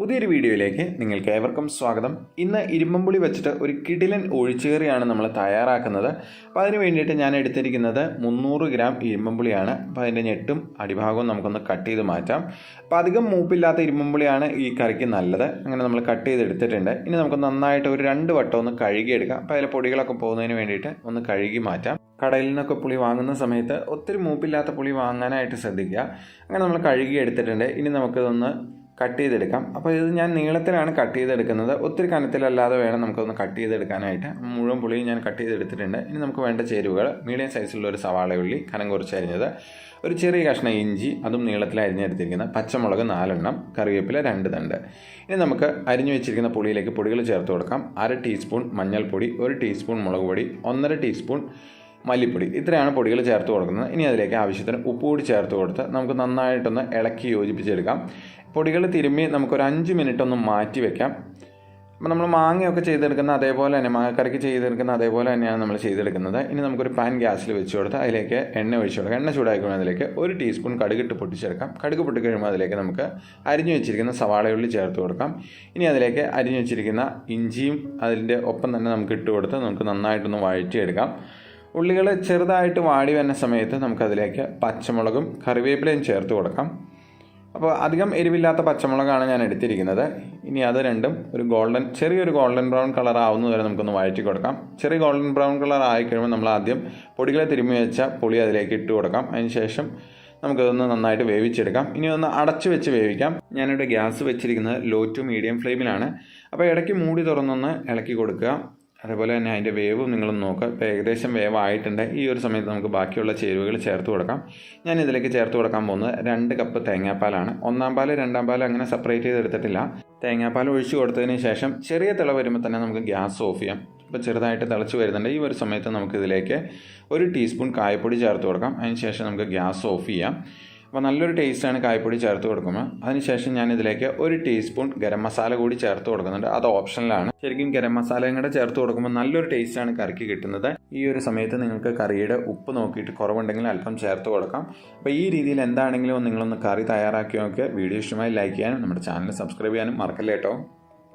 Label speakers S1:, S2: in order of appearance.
S1: പുതിയൊരു വീഡിയോയിലേക്ക് നിങ്ങൾക്ക് ഏവർക്കും സ്വാഗതം. ഇന്ന് ഇരുമ്പമ്പുളി വെച്ചിട്ട് ഒരു കിടിലൻ ഒഴിച്ചുകറിയാണ് നമ്മൾ തയ്യാറാക്കുന്നത്. അപ്പോൾ അതിന് വേണ്ടിയിട്ട് ഞാൻ എടുത്തിരിക്കുന്നത് മുന്നൂറ് ഗ്രാം ഇരുമ്പമ്പുളിയാണ് അപ്പോൾ അതിന്റെ ഞെട്ടും അടിഭാഗവും നമുക്കൊന്ന് കട്ട് ചെയ്ത് മാറ്റാം. അപ്പോൾ അധികം മൂപ്പില്ലാത്ത ഇരുമ്പമ്പുളിയാണ് ഈ കറിക്ക് നല്ലത്. അങ്ങനെ നമ്മൾ കട്ട് ചെയ്ത് എടുത്തിട്ടുണ്ട് ഇനി നമുക്ക് നന്നായിട്ട് ഒരു രണ്ട് വട്ടം ഒന്ന് കഴുകിയെടുക്കാം. അപ്പോൾ അതിലെ പൊടികളൊക്കെ പോകുന്നതിന് വേണ്ടിയിട്ട് ഒന്ന് കഴുകി മാറ്റാം. കടയിൽ നിന്നൊക്കെ പുളി വാങ്ങുന്ന സമയത്ത് ഒത്തിരി മൂപ്പില്ലാത്ത പുളി വാങ്ങാനായിട്ട് ശ്രദ്ധിക്കുക. അങ്ങനെ നമ്മൾ കഴുകി എടുത്തിട്ടുണ്ട് ഇനി നമുക്കിതൊന്ന് കട്ട് ചെയ്തെടുക്കാം. അപ്പോൾ ഇത് ഞാൻ നീളത്തിലാണ് കട്ട് ചെയ്തെടുക്കുന്നത്. ഒത്തിരി കനത്തിലല്ലാതെ വേണം നമുക്കൊന്ന് കട്ട് ചെയ്തെടുക്കാനായിട്ട്. മുഴുവൻ പുളിയും ഞാൻ കട്ട് ചെയ്തെടുത്തിട്ടുണ്ട്. ഇനി നമുക്ക് വേണ്ട ചേരുവകൾ. മീഡിയം സൈസിലുള്ള ഒരു സവാള ഉള്ളി കനം കുറച്ച് അരിഞ്ഞത് ഒരു ചെറിയ കഷ്ണം ഇഞ്ചി അതും നീളത്തിൽ അരിഞ്ഞെടുത്തിരിക്കുന്നത് പച്ചമുളക് നാലെണ്ണം കറിവേപ്പില രണ്ട് തണ്ട്. ഇനി നമുക്ക് അരിഞ്ഞു വെച്ചിരിക്കുന്ന പുളിയിലേക്ക് പൊടികൾ ചേർത്ത് കൊടുക്കാം. അര ടീസ്പൂൺ മഞ്ഞൾപ്പൊടി ഒരു ടീസ്പൂൺ മുളക് പൊടി ഒന്നര ടീസ്പൂൺ മല്ലിപ്പൊടി. ഇത്രയാണ് പൊടികൾ ചേർത്ത് കൊടുക്കുന്നത്. ഇനി അതിലേക്ക് ആവശ്യത്തിന് ഉപ്പ് കൂടി ചേർത്ത് കൊടുത്ത് നമുക്ക് നന്നായിട്ടൊന്ന് ഇളക്കി യോജിപ്പിച്ചെടുക്കാം. പൊടികൾ തിരുമ്മി നമുക്കൊരു അഞ്ച് മിനിറ്റ് ഒന്ന് മാറ്റി വെക്കാം. അപ്പോൾ നമ്മൾ മാങ്ങയൊക്കെ ചെയ്തെടുക്കുന്ന അതേപോലെ തന്നെ മാങ്ങക്കറിക്ക് ചെയ്തെടുക്കുന്ന അതേപോലെ തന്നെയാണ് നമ്മൾ ചെയ്തെടുക്കുന്നത്. ഇനി നമുക്കൊരു പാൻ ഗ്യാസിൽ വെച്ച് കൊടുത്ത് അതിലേക്ക് എണ്ണ ഒഴിച്ച് കൊടുക്കാം. എണ്ണ ചൂടാക്കി അതിലേക്ക് ഒരു ടീസ്പൂൺ കടുകിട്ട് പൊട്ടിച്ചെടുക്കാം. കടുക് പൊട്ടി കഴിയുമ്പോൾ അതിലേക്ക് നമുക്ക് അരിഞ്ഞു വെച്ചിരിക്കുന്ന സവാളയുള്ളി ചേർത്ത് കൊടുക്കാം. ഇനി അതിലേക്ക് അരിഞ്ഞു വെച്ചിരിക്കുന്ന ഇഞ്ചിയും അതിന്റെ ഒപ്പം തന്നെ നമുക്ക് ഇട്ട് കൊടുത്ത് നമുക്ക് നന്നായിട്ടൊന്ന് വഴറ്റിയെടുക്കാം. ഉള്ളികൾ ചെറുതായിട്ട് വാടി വരുന്ന സമയത്ത് നമുക്കതിലേക്ക് പച്ചമുളകും കറിവേപ്പിലയും ചേർത്ത് കൊടുക്കാം. അപ്പോൾ അധികം എരിവില്ലാത്ത പച്ചമുളകാണ് ഞാൻ എടുത്തിരിക്കുന്നത്. ഇനി അത് രണ്ടും ഒരു ഗോൾഡൻ ചെറിയൊരു ഗോൾഡൻ ബ്രൗൺ കളർ ആവുന്നത് വരെ നമുക്കൊന്ന് വഴറ്റി കൊടുക്കാം. ചെറിയ ഗോൾഡൻ ബ്രൗൺ കളർ ആയി കഴിയുമ്പോൾ നമ്മൾ ആദ്യം പൊടികളെ തിരുമ്മി വെച്ച പുളി അതിലേക്ക് ഇട്ട് കൊടുക്കാം. അതിന് ശേഷം നമുക്കതൊന്ന് നന്നായിട്ട് വേവിച്ചെടുക്കാം. ഇനി ഒന്ന് അടച്ചു വെച്ച് വേവിക്കാം. ഞാനിവിടെ ഗ്യാസ് വെച്ചിരിക്കുന്നത് ലോ ടു മീഡിയം ഫ്ലെയിമിലാണ്. അപ്പോൾ ഇടയ്ക്ക് മൂടി തുറന്നൊന്ന് ഇളക്കി കൊടുക്കുക. അതേപോലെ തന്നെ അതിന്റെ വേവും നിങ്ങളൊന്ന് നോക്കുക. ഇപ്പോൾ ഏകദേശം വേവായിട്ടുണ്ട്. ഈ ഒരു സമയത്ത് നമുക്ക് ബാക്കിയുള്ള ചേരുവകൾ ചേർത്ത് കൊടുക്കാം. ഞാൻ ഇതിലേക്ക് ചേർത്ത് കൊടുക്കാൻ പോകുന്നത് രണ്ട് കപ്പ് തേങ്ങാപ്പാലാണ്. ഒന്നാം പാൽ രണ്ടാം പാൽ അങ്ങനെ സെപ്പറേറ്റ് ചെയ്തെടുത്തിട്ടില്ല തേങ്ങാപ്പാൽ ഒഴിച്ചു കൊടുത്തതിന് ശേഷം ചെറിയ തിള വരുമ്പോൾ തന്നെ നമുക്ക് ഗ്യാസ് ഓഫ് ചെയ്യാം. ഇപ്പോൾ ചെറുതായിട്ട് തിളച്ച് വരുന്നുണ്ട്. ഈ ഒരു സമയത്ത് നമുക്കിതിലേക്ക് ഒരു ടീസ്പൂൺ കായപ്പൊടി ചേർത്ത് കൊടുക്കാം. അതിന് ശേഷം നമുക്ക് ഗ്യാസ് ഓഫ് ചെയ്യാം. അപ്പോൾ നല്ലൊരു ടേസ്റ്റാണ് കായ്പൊടി ചേർത്ത് കൊടുക്കുമ്പോൾ അതിനുശേഷം ഞാൻ ഇതിലേക്ക് ഒരു ടീസ്പൂൺ ഗരം മസാല കൂടി ചേർത്ത് കൊടുക്കുന്നുണ്ട്. അത് ഓപ്ഷനിലാണ്. ശരിക്കും ഗരം മസാലയും കൂടെ ചേർത്ത് കൊടുക്കുമ്പോൾ നല്ലൊരു ടേസ്റ്റാണ് കറിക്ക് കിട്ടുന്നത്. ഈ ഒരു സമയത്ത് നിങ്ങൾക്ക് കറിയുടെ ഉപ്പ് നോക്കിയിട്ട് കുറവുണ്ടെങ്കിൽ അല്പം ചേർത്ത് കൊടുക്കാം. അപ്പോൾ ഈ രീതിയിൽ എന്താണെങ്കിലും നിങ്ങളൊന്ന് കറി തയ്യാറാക്കി നോക്കിയാൽ വീഡിയോ ഇഷ്ടമായി ലൈക്ക് ചെയ്യാനും നമ്മുടെ ചാനൽ സബ്സ്ക്രൈബ് ചെയ്യാനും മറക്കല്ലേ കേട്ടോ.